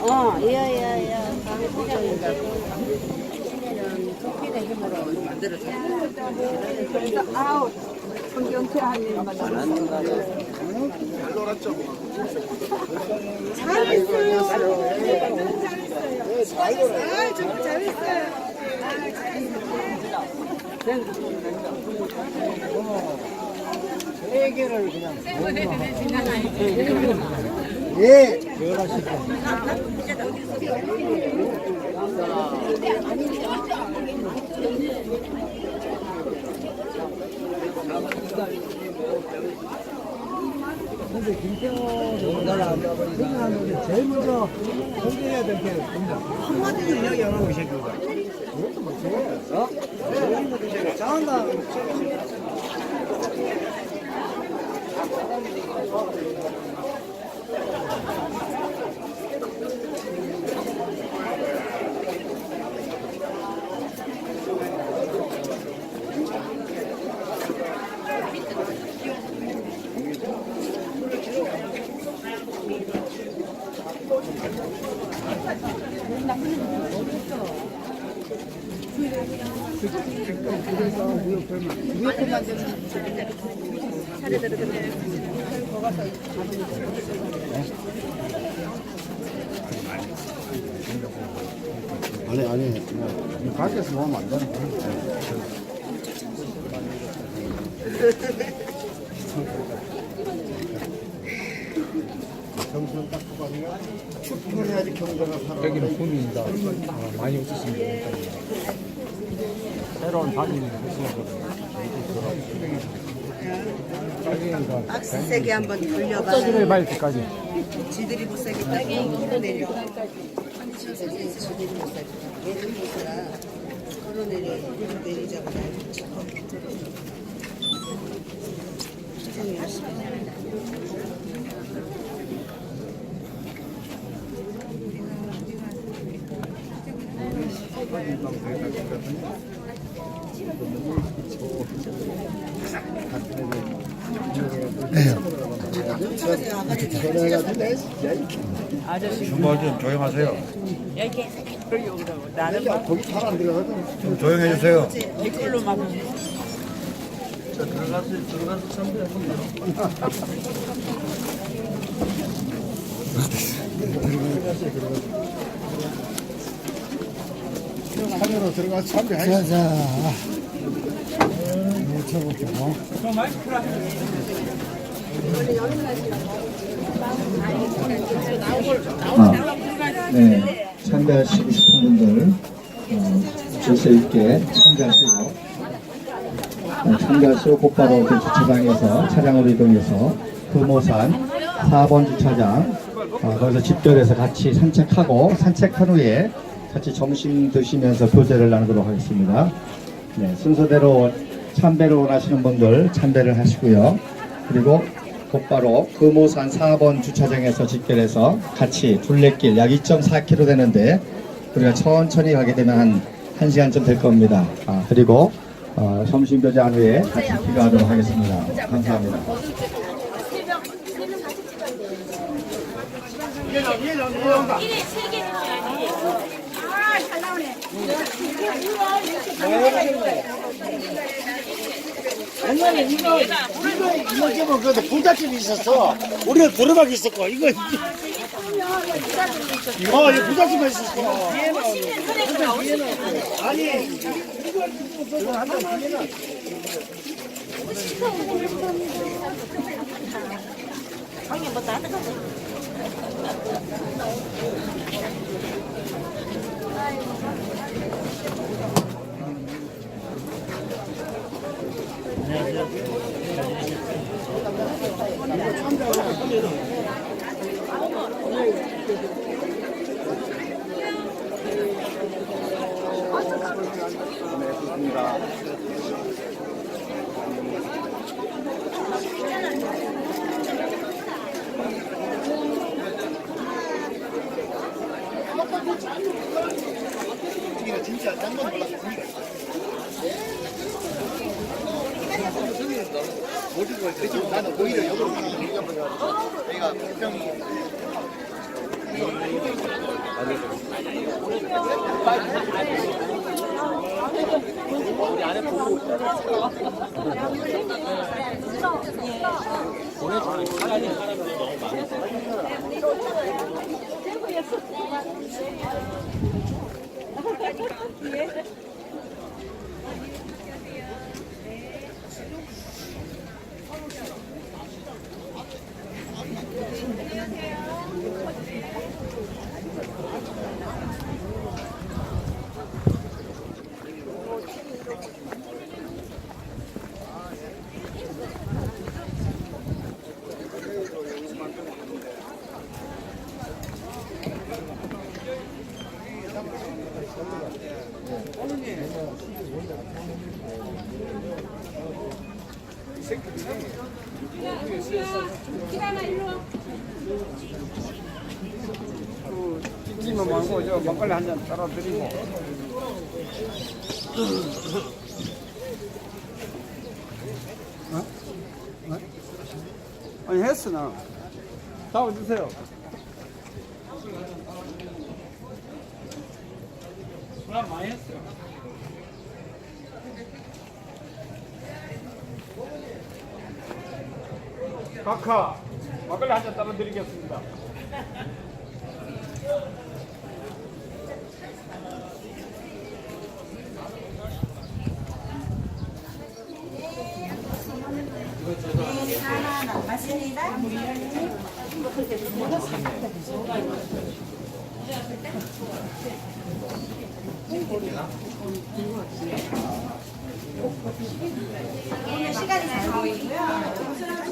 어, 예예예. 커피가 힘으로 만들어서. 아우 성경태 한 일만 예. 근데 김태호 나라 생각하는데 제일 먼저 공개해야 될게 한마디도 이야기 안 하고 이 새끼가. 그것도 못해. 어? 잘한다. 그래서 무역별만 무역별만 차례대로 되는 아니 아니 밖에서 보면 안 되는 거야. 축구해야지 경제가 살아. 여기는 붐입니다. 아, 많이 웃으십니다. 새로운 딸기가 박스 세게 한번 돌려봐. 없어지네 말 때까지. 지들이 못 살게 끌어내려. 지들이 못 살게. 얘들 못 살아. 끌어내리자고 날 쳐. 세상에 열심히 살아. 주모 좀 조용하세요. 나는 거기 잘 안 들어가거든. 좀 조용해 주세요. 산으로 들어가서 참배해. 자자. 묻혀볼게요. 아, 네. 참가하시고 싶은 분들 어, 질서 있게 참가하시고 어, 참가하시고 곧바로 그 주차장에서 차량으로 이동해서 금호산 4번 주차장 어, 거기서 집결해서 같이 산책하고 산책한 후에 같이 점심 드시면서 교제를 나누도록 하겠습니다. 네, 순서대로 참배를 원하시는 분들 참배를 하시고요. 그리고 곧바로 금호산 4번 주차장에서 집결해서 같이 둘레길 약 2.4km 되는데 우리가 천천히 가게 되면 한 1시간쯤 될 겁니다. 아, 그리고 어, 점심 교제한 후에 같이 귀가하도록 하겠습니다. 감사합니다. 아 잘 나오네. 옛날에 이거 이거 이거 집은 뭐 그 부잣집이 있었어. 우리가 들어박 있었고 이거. 어, 이 부잣집만 있었어. 아니 이거 이거 한잔 뒤에는 아, 진짜 짠건 몰라서 보니까 나는 오히려 역으로 가는 게내 가 분명히 찍지만 말고 저 막걸리 한 잔 따라 드리고. 어? 어? 아니 했어 나. 잡아주세요. 나 많이 했어. 카카 드리겠습니다. 시간이 잘 보이고요.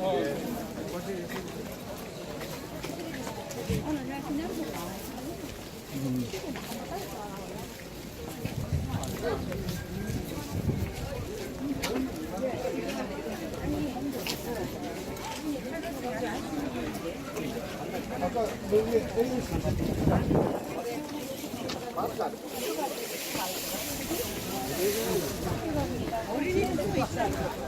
어? 너무 잘했죠? 어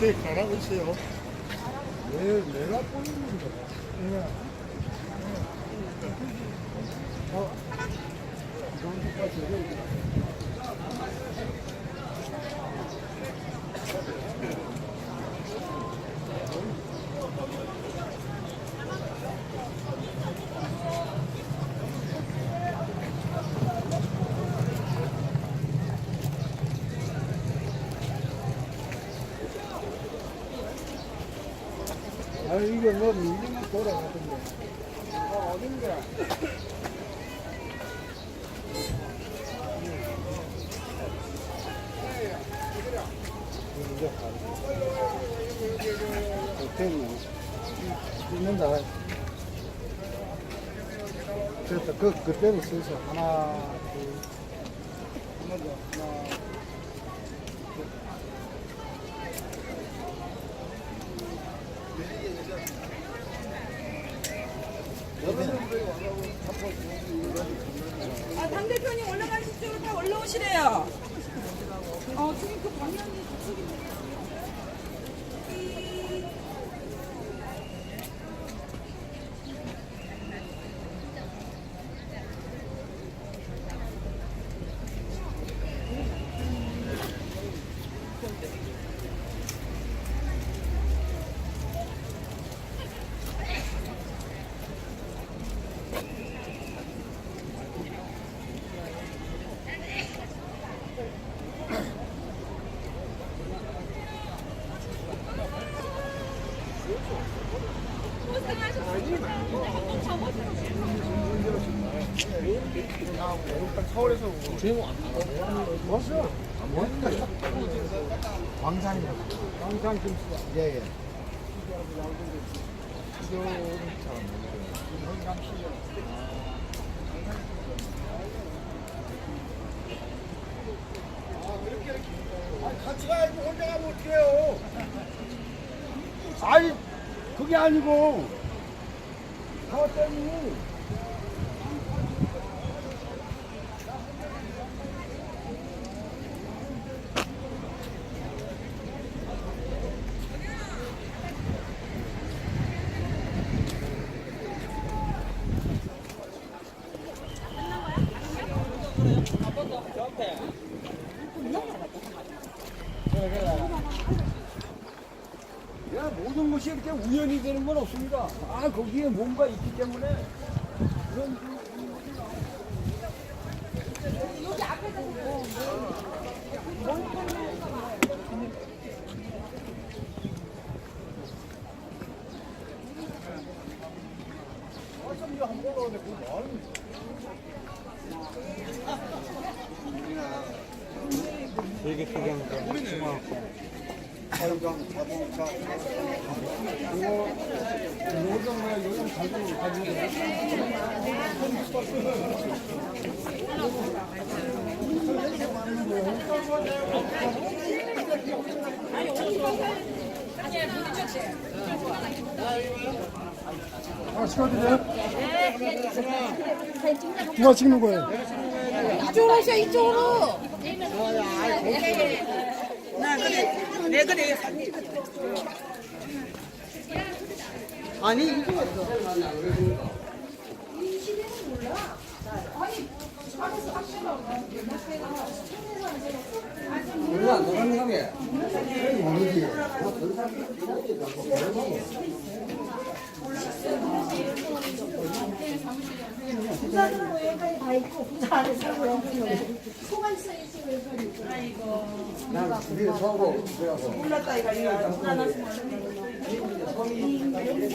게 잘하고 있어요. 이거 뭐 밀리면 돌아가던데. 아, 어딘가. 됐네. 있는다. 그래서 그, 그대로 써서 하나, 둘, 하나, 둘, 하나, 아, 당대표님 올라가시죠. 다 올라오시래요. 어, 지금 그 방향이 서울에서 왔어. 광산이요. 광산 김치. 예, 예. 같이 가야지 혼자 가면 어떡해요? 아니, 그게 아니고, 다 왔더니, 야, 모든 것이 이렇게 우연히 되는 건 없습니다. 아, 거기에 뭔가 있기 때문에. 그런 되게 크게 하니까. 자유강, 자동차. 이거, 요즘 뭐야, 요즘 가지고, 가지고. 아, 찍어드려요? 누가 찍는 거예요? 이쪽으로 오셔, 이쪽으로. 내 그래. 아니 이거 몰라 너랑 가게 모르지 부산으로 여기까지 다 있고 부산 안에 살고 여기는 소만 있어야지 왜 그러니 난 집에 서고, 그래갖고. 언니가 열로 이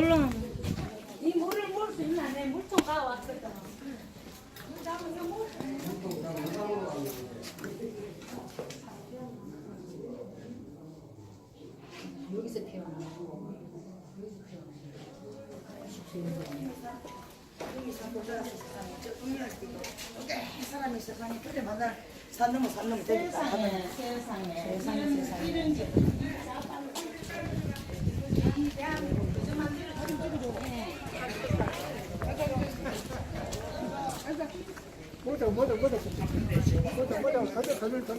물을 먹을 수 있나? 내 물통 가왔거든 여기서 태어나 사람이 있어 가니 그래 만날 산 넘어 산 넘어. 되니까. 세상에. 세상에 세상에. 세상 뭐다 뭐다 뭐다 뭐다 뭐다 가져 가져 가져